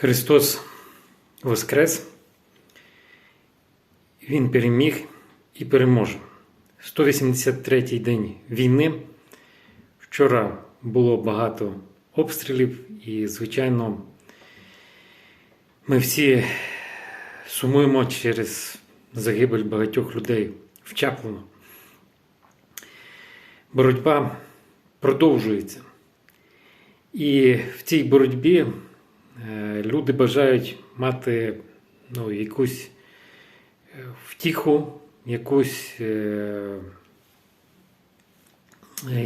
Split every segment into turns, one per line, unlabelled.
Христос Воскрес, Він переміг і переможе. 183-й день війни. Вчора було багато обстрілів, і, звичайно, ми всі сумуємо через загибель багатьох людей в Чаплину. Боротьба продовжується. І в цій боротьбі люди бажають мати ну, якусь е, втіху, якусь, е, е,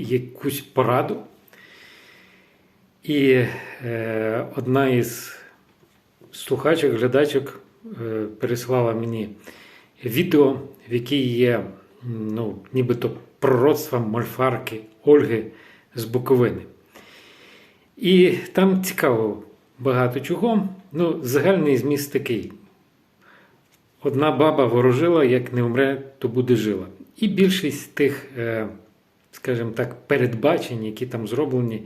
якусь пораду. І е, одна із слухачок, глядачок е, переслала мені відео, в якій є ну, нібито пророцтва мольфарки Ольги з Буковини. І там цікаво багато чого. Ну, загальний зміст такий. Одна баба ворожила, як не вмре, то буде жила. І більшість тих, е, скажімо так, передбачень, які там зроблені,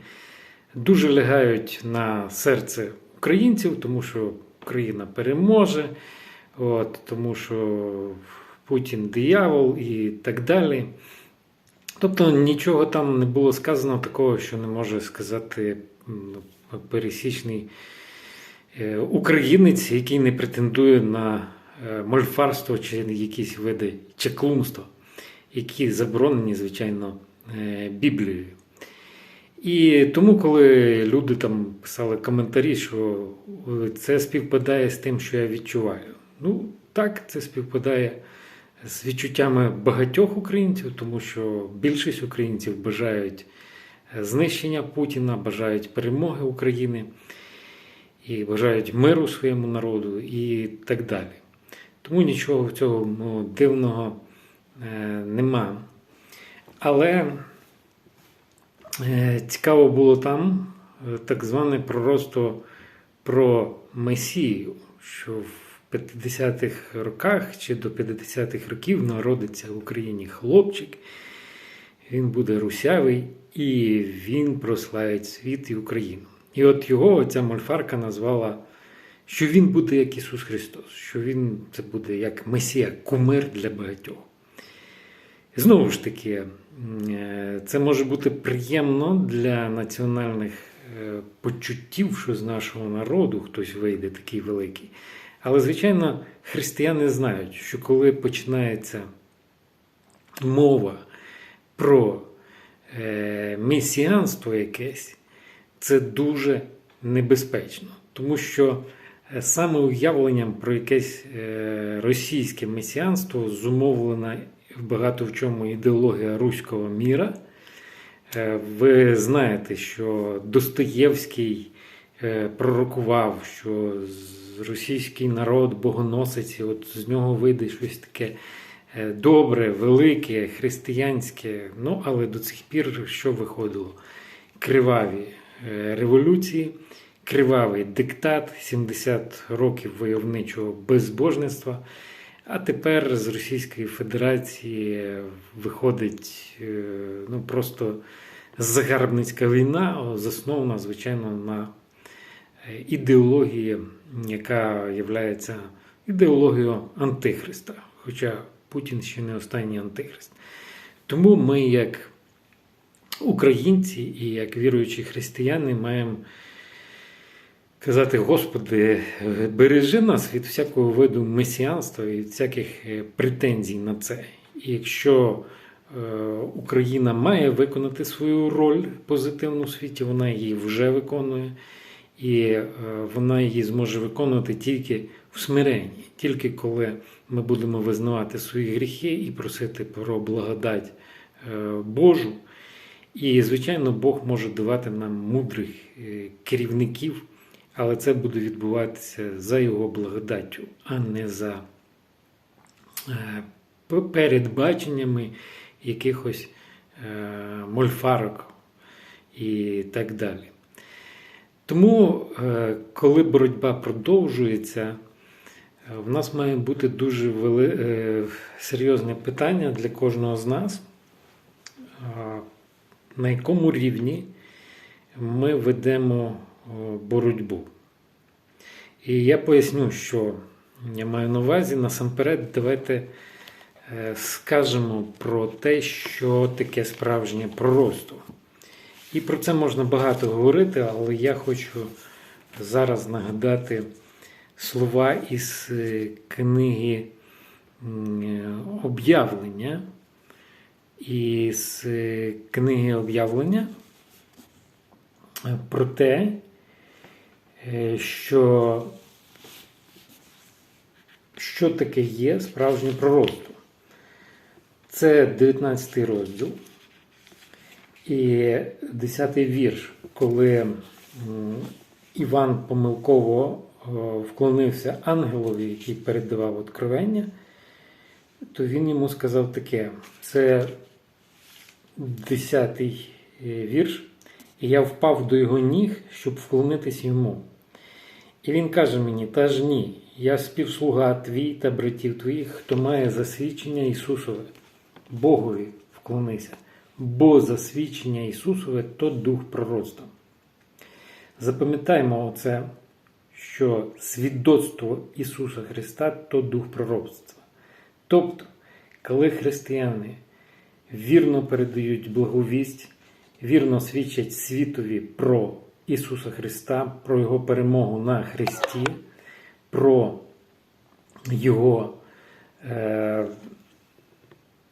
дуже лягають на серце українців, тому що Україна переможе, от, тому що Путін диявол і так далі. Тобто нічого там не було сказано такого, що не може сказати пересічний е, українець, який не претендує на е, мольфарство чи якісь види чеклунства, які заборонені, звичайно, е, Біблією. І тому, коли люди там писали коментарі, що це співпадає з тим, що я відчуваю. Ну, так, це співпадає з відчуттями багатьох українців, тому що більшість українців бажають знищення Путіна, бажають перемоги України і бажають миру своєму народу і так далі. Тому нічого цього ну, дивного е, нема. Але е, цікаво було там е, так зване пророцтво про Месію, що в 50-х роках чи до 50-х років народиться в Україні хлопчик, він буде русявий і він прославить світ і Україну. І от його ця мольфарка назвала, що він буде як Ісус Христос, що він це буде як Месія, кумир для багатьох. Знову ж таки, е, це може бути приємно для національних е, почуттів, що з нашого народу хтось вийде такий великий. Але, звичайно, християни знають, що коли починається мова про е, месіанство якесь, це дуже небезпечно. Тому що е, саме уявленням про якесь е, російське месіанство зумовлена багато в чому ідеологія руського міра. Е, Ви знаєте, що Достоєвський е, пророкував, що російський народ богоносець, от з нього вийде щось таке добре, велике, християнське. Ну, але до цих пір що виходило? Криваві е, революції, кривавий диктат, 70 років войовничого безбожництва. А тепер з Російської Федерації виходить е, ну, просто загарбницька війна, заснована, звичайно, на е, ідеології, яка є ідеологією Антихриста. Хоча Путін ще не останній антихрист. Тому ми, як українці і як віруючі християни, маємо казати, Господи, бережи нас від всякого виду месіанства і всяких е, претензій на це. І якщо е, Україна має виконати свою роль позитивну в світі, вона її вже виконує, і е, вона її зможе виконувати тільки в смиренні, тільки коли ми будемо визнавати свої гріхи і просити про благодать е, Божу. І, звичайно, Бог може давати нам мудрих е, керівників, але це буде відбуватися за його благодаттю, а не за передбаченнями якихось мольфарок і так далі. Тому, е, коли боротьба продовжується, е, в нас має бути дуже вели... е, серйозне питання для кожного з нас, на якому рівні ми ведемо боротьбу. І я поясню, що я маю на увазі. Насамперед, давайте скажемо про те, що таке справжнє пророцтво. І про це можна багато говорити, але я хочу зараз нагадати слова із е, книги об'явлення. І з е, книги об'явлення про те, е, що, що таке є справжнє пророцтво. Це 19 розділ і 10 вірш, коли Іван помилково е, вклонився ангелові, який передавав откровення, то він йому сказав таке: це 10 вірш, і я впав до його ніг, щоб вклонитись йому. І він каже мені: Та ж ні, я співслуга твій та братів твоїх, хто має засвідчення Ісусове, Богові вклонися, бо засвідчення Ісусове то дух пророцтва. Запам'ятаймо оце, що свідоцтво Ісуса Христа то дух пророцтва. Тобто, коли християни вірно передають благовість, вірно свідчать світові про Ісуса Христа, про Його перемогу на Христі, про Його е,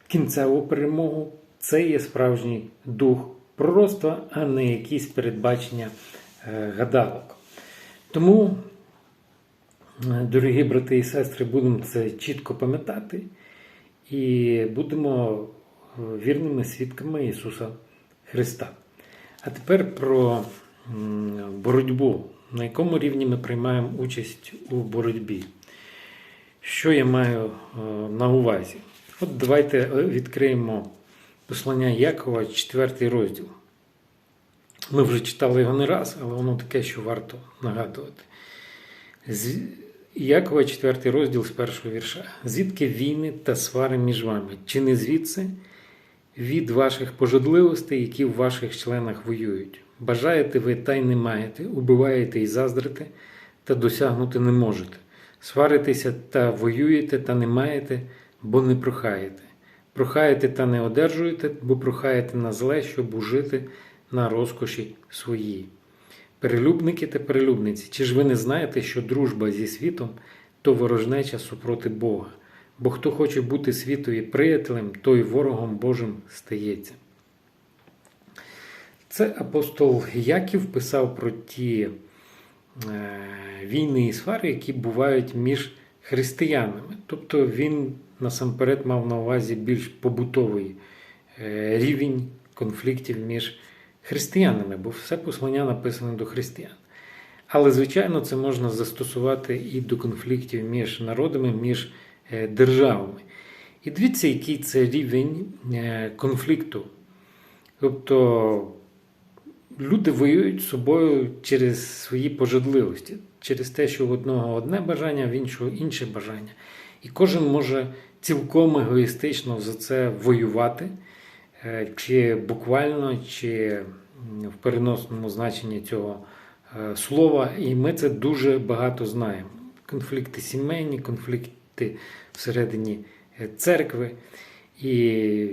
кінцеву перемогу, це є справжній дух пророцтва, а не якісь передбачення е, гадалок. Тому, е, дорогі брати і сестри, будемо це чітко пам'ятати і будемо е, вірними свідками Ісуса Христа. А тепер про боротьбу. На якому рівні ми приймаємо участь у боротьбі? Що я маю на увазі? От давайте відкриємо послання Якова, 4 розділ. Ми вже читали його не раз, але воно таке, що варто нагадувати. З Якова, 4 розділ з першого вірша. Звідки війни та свари між вами? Чи не звідси від ваших пожадливостей, які в ваших членах воюють? Бажаєте ви та й не маєте, убиваєте і заздрите, та досягнути не можете. Сваритеся та воюєте, та не маєте, бо не прохаєте. Прохаєте та не одержуєте, бо прохаєте на зле, щоб ужити на розкоші своїй. Перелюбники та перелюбниці, чи ж ви не знаєте, що дружба зі світом то ворожнеча супроти Бога? Бо хто хоче бути світові приятелем, той ворогом Божим стається. Це апостол Яків писав про ті е, війни і свари, які бувають між християнами. Тобто він насамперед мав на увазі більш побутовий е, рівень конфліктів між християнами, бо все послання написане до християн. Але, звичайно, це можна застосувати і до конфліктів між народами, між е, державами. І дивіться, який це рівень е, конфлікту. Тобто люди воюють з собою через свої пожадливості, через те, що в одного одне бажання, в іншого інше бажання. І кожен може цілком егоїстично за це воювати, е, чи буквально, чи в переносному значенні цього е, слова. І ми це дуже багато знаємо. Конфлікти сімейні, конфлікти всередині е, церкви. І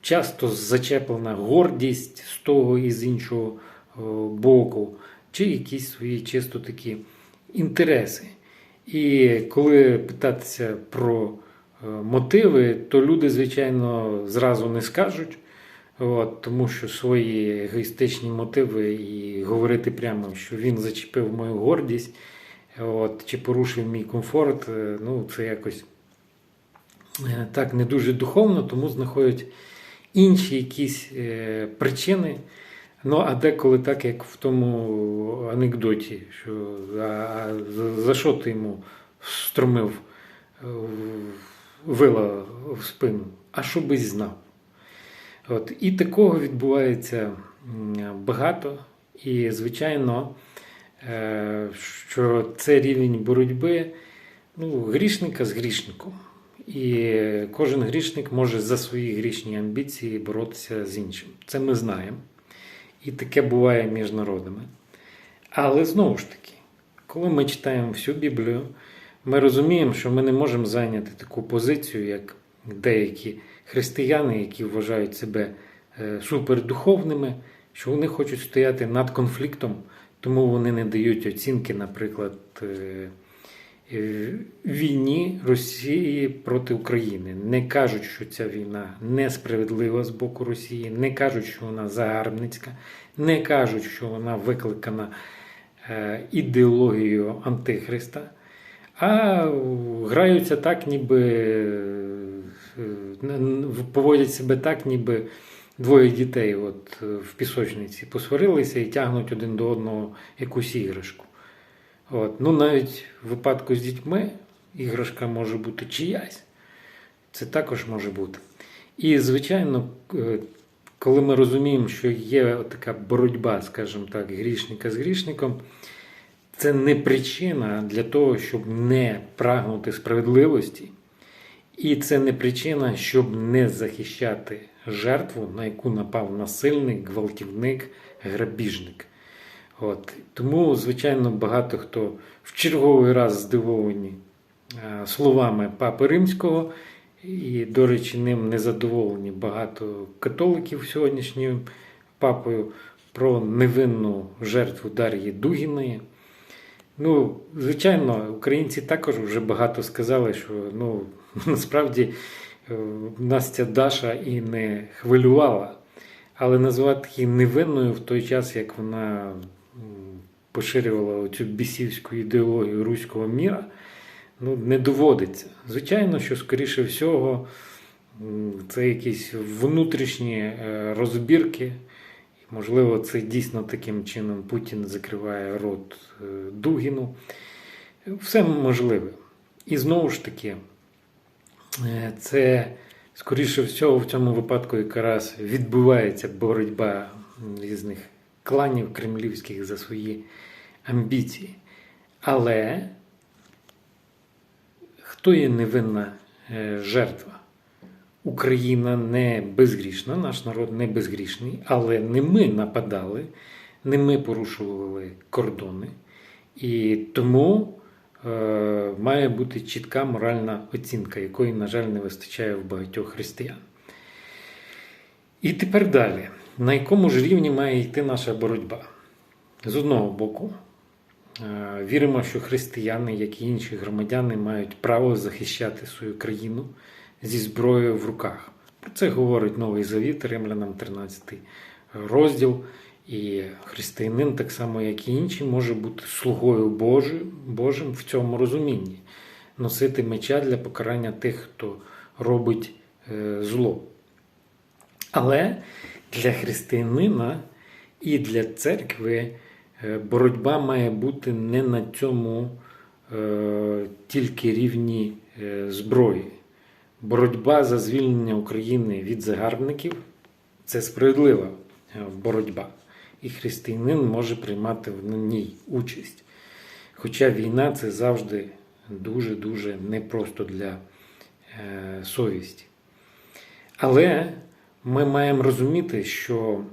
часто зачеплена гордість з того і з іншого боку, чи якісь свої чисто такі інтереси. І коли питатися про мотиви, то люди, звичайно, зразу не скажуть, от, тому що свої егоїстичні мотиви і говорити прямо, що він зачепив мою гордість, от, чи порушив мій комфорт, е, ну, це якось е, так не дуже духовно, тому знаходять інші якісь е, причини. Ну, а деколи так, як в тому анекдоті, що а, за- за що ти йому встромив е, вила в спину? А що би знав? От, і такого відбувається багато. І, звичайно, е, що це рівень боротьби ну, грішника з грішником. І кожен грішник може за свої грішні амбіції боротися з іншим. Це ми знаємо. І таке буває між народами. Але знову ж таки, коли ми читаємо всю Біблію, ми розуміємо, що ми не можемо зайняти таку позицію, як деякі християни, які вважають себе е, супердуховними, що вони хочуть стояти над конфліктом, тому вони не дають оцінки, наприклад, е, е, війні Росії проти України. Не кажуть, що ця війна несправедлива з боку Росії, не кажуть, що вона загарбницька, не кажуть, що вона викликана ідеологією Антихриста, а граються так, ніби е, поводять себе так, ніби двоє дітей от, е, в пісочниці посварилися і тягнуть один до одного якусь іграшку. От. Ну, навіть в випадку з дітьми іграшка може бути чиясь. Це також може бути. І, звичайно, е, коли ми розуміємо, що є така боротьба, скажімо так, грішника з грішником, це не причина для того, щоб не прагнути справедливості, і це не причина, щоб не захищати жертву, на яку напав насильник, гвалтівник, грабіжник. От. Тому, звичайно, багато хто в черговий раз здивовані е, словами Папи Римського, і, до речі, ним незадоволені багато католиків сьогоднішнім папою про невинну жертву Дар'ї Дугіної. Ну, звичайно, українці також вже багато сказали, що ну, насправді е, нас ця Даша і не хвилювала. Але називати її невинною в той час, як вона поширювала цю бісівську ідеологію руського міра, ну, не доводиться. Звичайно, що, скоріше всього, це якісь внутрішні е, розбірки. Можливо, це дійсно таким чином Путін закриває рот е, Дугіну. Все можливе. І знову ж таки, е, це, скоріше всього, в цьому випадку якраз відбувається боротьба різних кланів кремлівських за свої амбіції. Але хто є невинна е, жертва? Україна не безгрішна, наш народ не безгрішний, але не ми нападали, не ми порушували кордони. І тому е, має бути чітка моральна оцінка, якої, на жаль, не вистачає в багатьох християн. І тепер далі. На якому ж рівні має йти наша боротьба? З одного боку, е, віримо, що християни, як і інші громадяни, мають право захищати свою країну зі зброєю в руках. Про це говорить Новий Завіт, Римлянам 13 розділ. І християнин, так само, як і інші, може бути слугою Божим, Божим в цьому розумінні, носити меча для покарання тих, хто робить е, зло. Але для християнина і для церкви е, боротьба має бути не на цьому е, тільки рівні зброї. Боротьба за звільнення України від загарбників це справедлива е, боротьба. І християнин може приймати в ній участь. Хоча війна це завжди дуже-дуже непросто для е, совісті. Але ми маємо розуміти, що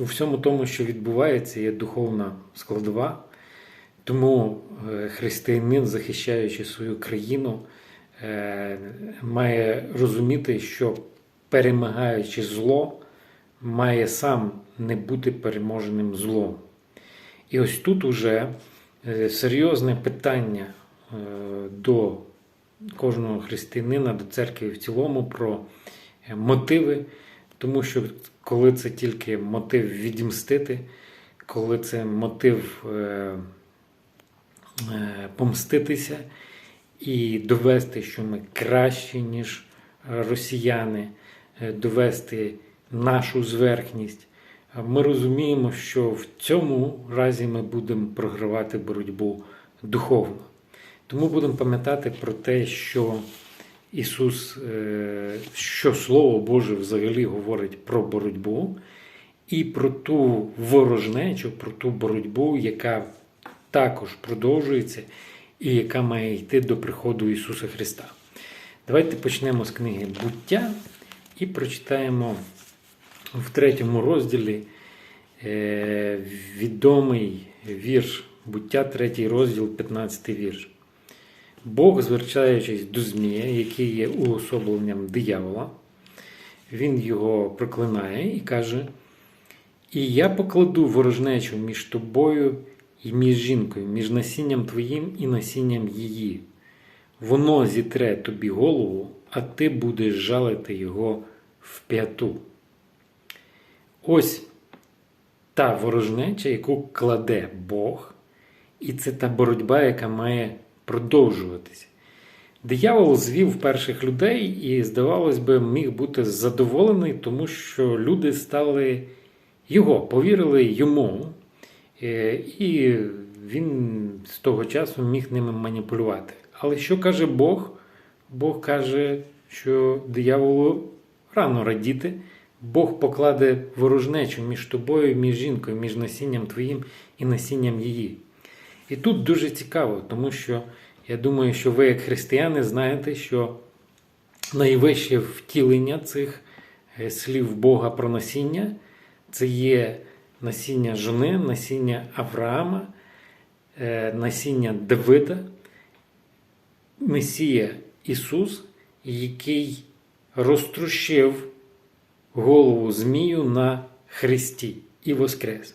у всьому тому, що відбувається, є духовна складова. Тому е, християнин, захищаючи свою країну, має розуміти, що перемагаючи зло, має сам не бути переможеним злом. І ось тут уже е, серйозне питання е, до кожного християнина, до церкви в цілому про е, мотиви, тому що коли це тільки мотив відімстити, коли це мотив е, е, помститися і довести, що ми кращі, ніж росіяни, е, довести нашу зверхність. Ми розуміємо, що в цьому разі ми будемо програвати боротьбу духовно. Тому будемо пам'ятати про те, що Ісус, е, що Слово Боже взагалі говорить про боротьбу і про ту ворожнечу, про ту боротьбу, яка також продовжується і яка має йти до приходу Ісуса Христа. Давайте почнемо з книги буття і прочитаємо в третьому розділі е, відомий вірш, буття, 3 розділ, 15 вірш. Бог, звертаючись до Змія, який є уособленням диявола, він його проклинає і каже: І я покладу ворожнечу між тобою і між жінкою, між насінням твоїм і насінням її. Воно зітре тобі голову, а ти будеш жалити його в п'яту. Ось та ворожнеча, яку кладе Бог, і це та боротьба, яка має продовжуватися. Диявол звів перших людей і, здавалось би, міг бути задоволений, тому що люди стали його, повірили йому, і він з того часу міг ними маніпулювати. Але що каже Бог? Бог каже, що дияволу рано радіти. Бог покладе ворожнечу між тобою, між жінкою, між насінням твоїм і насінням її. І тут дуже цікаво, тому що я думаю, що ви, як християни, знаєте, що найвище втілення цих е, слів Бога про насіння це є насіння жони, насіння Авраама, е, насіння Давида, Месія Ісус, який розтрощив голову Змію на Христі і Воскрес.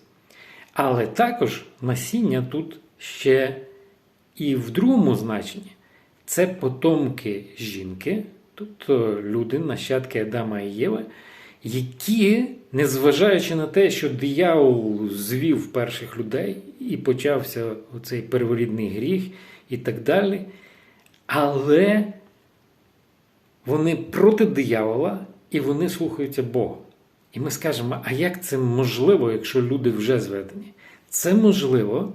Але також насіння тут ще і в другому значенні це потомки жінки, тобто люди, нащадки Адама і Єви, які, незважаючи на те, що диявол звів перших людей і почався оцей перворідний гріх і так далі, але вони проти диявола і вони слухаються Бога. І ми скажемо, а як це можливо, якщо люди вже зведені? Це можливо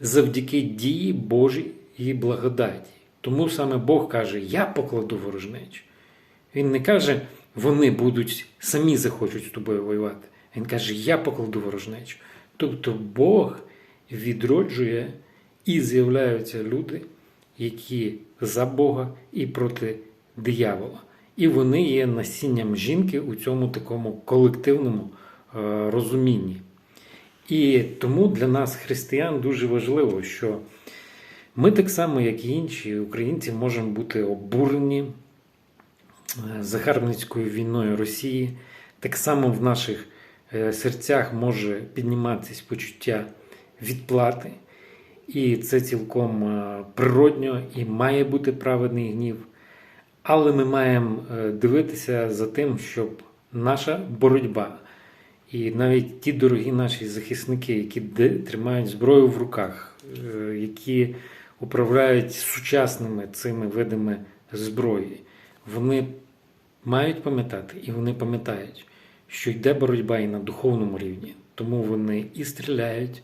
завдяки дії Божій і благодаті. Тому саме Бог каже: Я покладу ворожнечу. Він не каже, вони будуть самі захочуть з тобою воювати. Він каже, я покладу ворожнечу. Тобто Бог відроджує і з'являються люди, які за Бога і проти диявола. І вони є насінням жінки у цьому такому колективному е, розумінні. І тому для нас, християн, дуже важливо, що ми так само, як і інші українці, можемо бути обурені загарбницькою війною Росії. Так само в наших е, серцях може підніматися почуття відплати. І це цілком е, природньо і має бути праведний гнів. Але ми маємо дивитися за тим, щоб наша боротьба. І навіть ті дорогі наші захисники, які тримають зброю в руках, е, які управляють сучасними цими видами зброї, вони мають пам'ятати і вони пам'ятають, що йде боротьба і на духовному рівні. Тому вони і стріляють,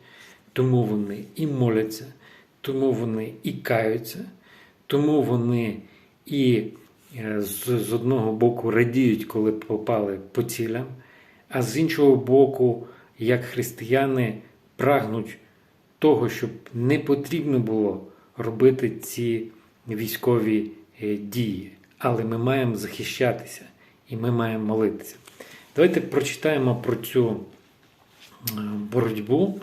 тому вони і моляться, тому вони і каються, тому вони і е, з одного боку радіють, коли попали по цілям а з іншого боку, як християни прагнуть того, щоб не потрібно було робити ці військові е, дії. Але ми маємо захищатися і ми маємо молитися. Давайте прочитаємо про цю е, боротьбу,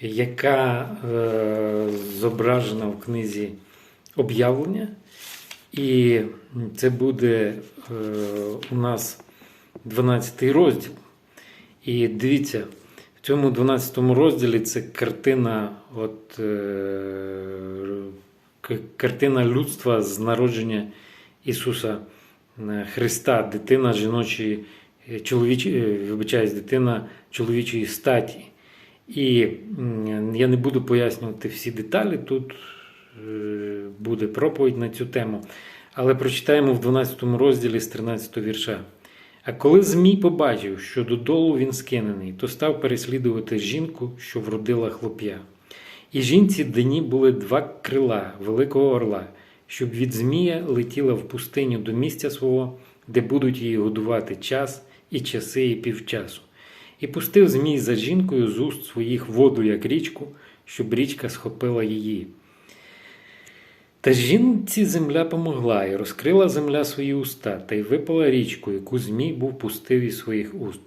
яка е, зображена в книзі об'явлення. І це буде е, у нас 12 розділ. І дивіться, в цьому 12 розділі це картина от, картина людства з народження Ісуса е, Христа, дитина жіночої, е, чоловічої, е, вибачаюсь, дитина чоловічої статі. І я не буду пояснювати всі деталі, тут буде проповідь на цю тему. Але прочитаємо в 12 розділі з 13 вірша. А коли Змій побачив, що додолу він скинений, то став переслідувати жінку, що вродила хлоп'я. І жінці дні були два крила великого орла, щоб від Змія летіла в пустиню до місця свого, де будуть її годувати час і часи, і півчасу. І пустив Змій за жінкою з уст своїх воду, як річку, щоб річка схопила її. Та жінці земля помогла, і розкрила земля свої уста, та й випала річку, яку Змій був пустив із своїх уст.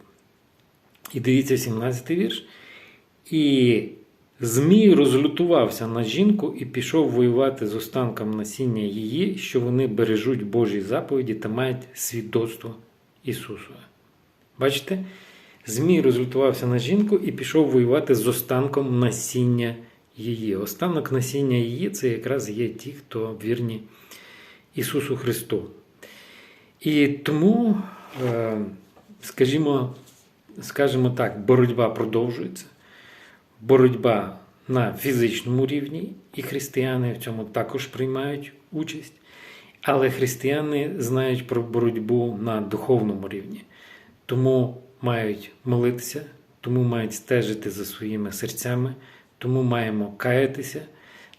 І дивіться, 17 й вірш. І Змій розлютувався на жінку і пішов воювати з останком насіння її, що вони бережуть Божі заповіді та мають свідоцтво Ісусове. Бачите? Змій розлютувався на жінку і пішов воювати з останком насіння її. Останок насіння її це якраз є ті, хто вірні Ісусу Христу. І тому, е, скажімо, скажімо так, боротьба продовжується. Боротьба на фізичному рівні, і християни в цьому також приймають участь. Але християни знають про боротьбу на духовному рівні, тому мають молитися, тому мають стежити за своїми серцями, тому маємо каятися,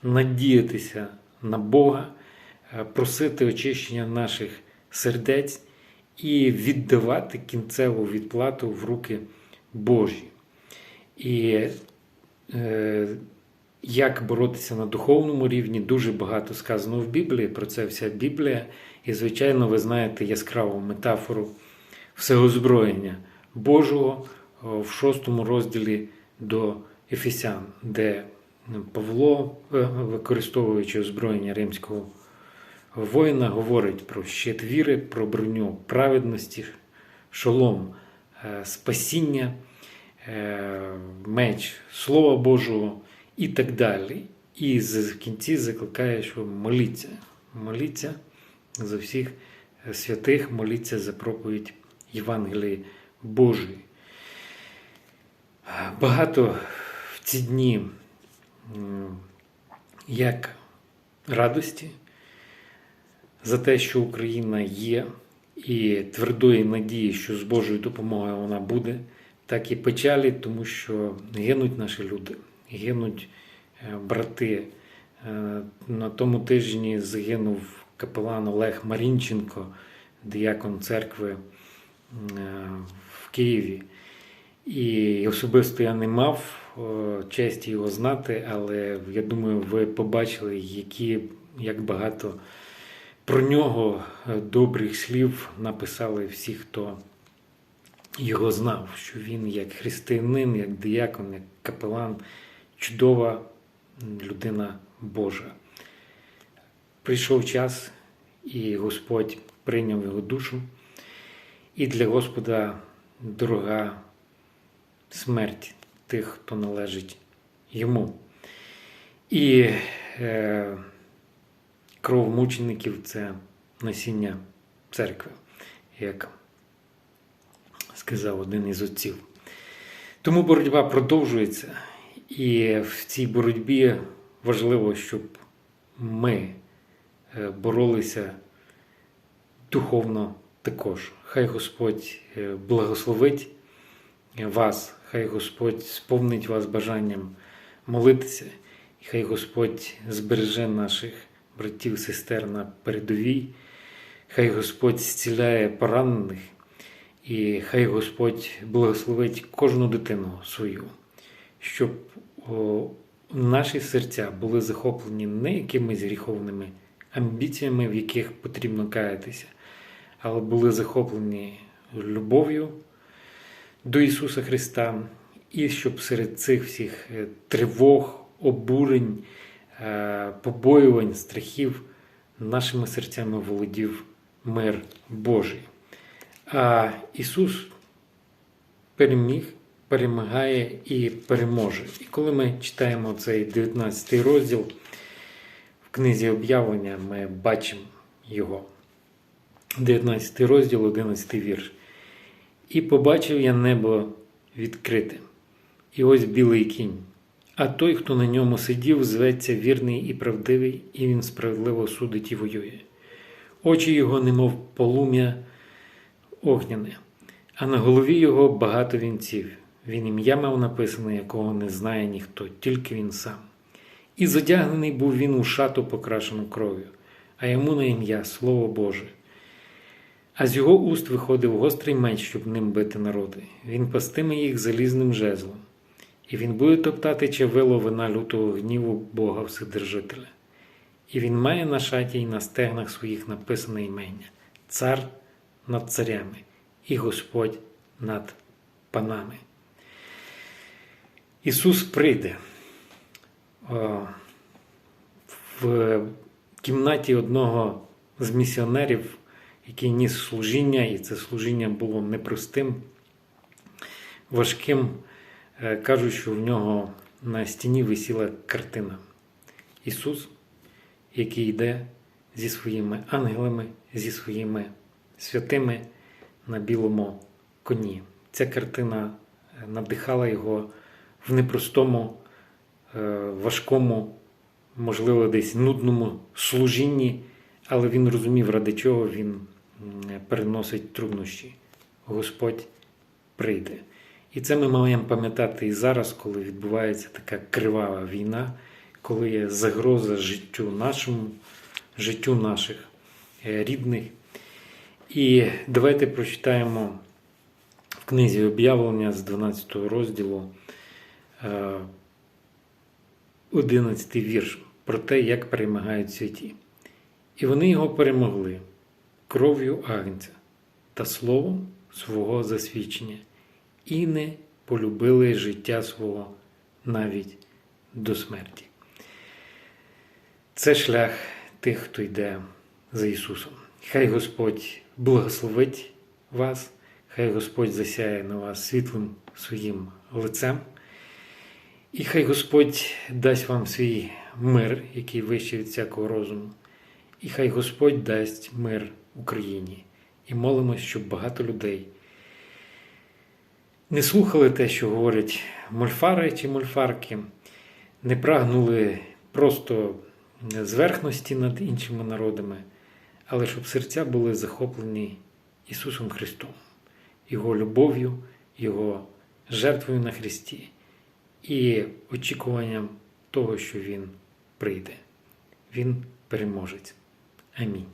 надіятися на Бога, е, просити очищення наших сердець і віддавати кінцеву відплату в руки Божі. І як боротися на духовному рівні, дуже багато сказано в Біблії, про це вся Біблія. І, звичайно, ви знаєте яскраву метафору всеозброєння Божого в шостому розділі до Ефесян, де Павло, е, використовуючи озброєння римського воїна, говорить про щит віри, про броню праведності, шолом е, спасіння, е, меч Слова Божого і так далі. І в кінці закликає, що моліться. Моліться за всіх святих, моліться за проповідь Євангелії Божої. Багато в ці дні як радості за те, що Україна є, і твердої надії, що з Божою допомогою вона буде, так і печалі, тому що гинуть наші люди, гинуть е, брати. Е, на тому тижні загинув капелан Олег Марінченко, діякон церкви е, в Києві. І особисто я не мав честі його знати, але я думаю, ви побачили, які, як багато про нього добрих слів написали всі, хто його знав, що він як християнин, як діякон, як капелан, чудова людина Божа. Прийшов час, і Господь прийняв його душу, і для Господа дорога смерть тих, хто належить йому. І е, кров мучеників це насіння церкви, як сказав один із отців. Тому боротьба продовжується, і в цій боротьбі важливо, щоб ми е, боролися духовно також. Хай Господь е, благословить вас, хай Господь сповнить вас бажанням молитися, і хай Господь збереже наших братів, сестер на передовій, хай Господь зціляє поранених, і хай Господь благословить кожну дитину свою, щоб наші серця були захоплені не якимись гріховними амбіціями, в яких потрібно каятися, але були захоплені любов'ю до Ісуса Христа, і щоб серед цих всіх е, тривог, обурень, е, побоювань, страхів нашими серцями володів мир Божий. А Ісус переміг, перемагає і переможе. І коли ми читаємо цей 19 розділ в книзі об'явлення, ми бачимо його. 19 розділ, 11 вірш. І побачив я небо відкрите, і ось білий кінь. А той, хто на ньому сидів, зветься вірний і правдивий, і він справедливо судить і воює. Очі його, немов полум'я огняне, а на голові його багато вінців. Він ім'я мав написане, якого не знає ніхто, тільки він сам. І задягнений був він у шату, покрашену кров'ю, а йому на ім'я Слово Боже. А з його уст виходив гострий меч, щоб ним бити народи. Він пастиме їх залізним жезлом, і він буде топтати чавило вина лютого гніву Бога Вседержителя. І він має на шаті й на стегнах своїх написане імення Цар над царями і Господь над панами. Ісус прийде, е, в кімнаті одного з місіонерів, який ніс служіння, і це служіння було непростим, важким. Е, Кажуть, що в нього на стіні висіла картина. Ісус, який йде зі своїми ангелами, зі своїми святими на білому коні. Ця картина е, надихала його в непростому, е, важкому, можливо, десь нудному служінні, але він розумів, ради чого він переносить труднощі. Господь прийде. І це ми маємо пам'ятати і зараз, коли відбувається така кривава війна, коли є загроза життю нашому, життю наших е, рідних. І давайте прочитаємо в книзі об'явлення з 12 розділу е, 11 вірш про те, як перемагають святі. І вони його перемогли кров'ю агнця та словом свого засвідчення, і не полюбили життя свого навіть до смерті. Це шлях тих, хто йде за Ісусом. Хай Господь благословить вас, хай Господь засяє на вас світлим своїм лицем. І хай Господь дасть вам свій мир, який вищий від всякого розуму. І хай Господь дасть мир Україні. І молимось, щоб багато людей не слухали те, що говорять мольфари чи мольфарки, не прагнули просто зверхності над іншими народами, але щоб серця були захоплені Ісусом Христом, Його любов'ю, Його жертвою на Христі і очікуванням того, що Він прийде. Він переможець. Амінь.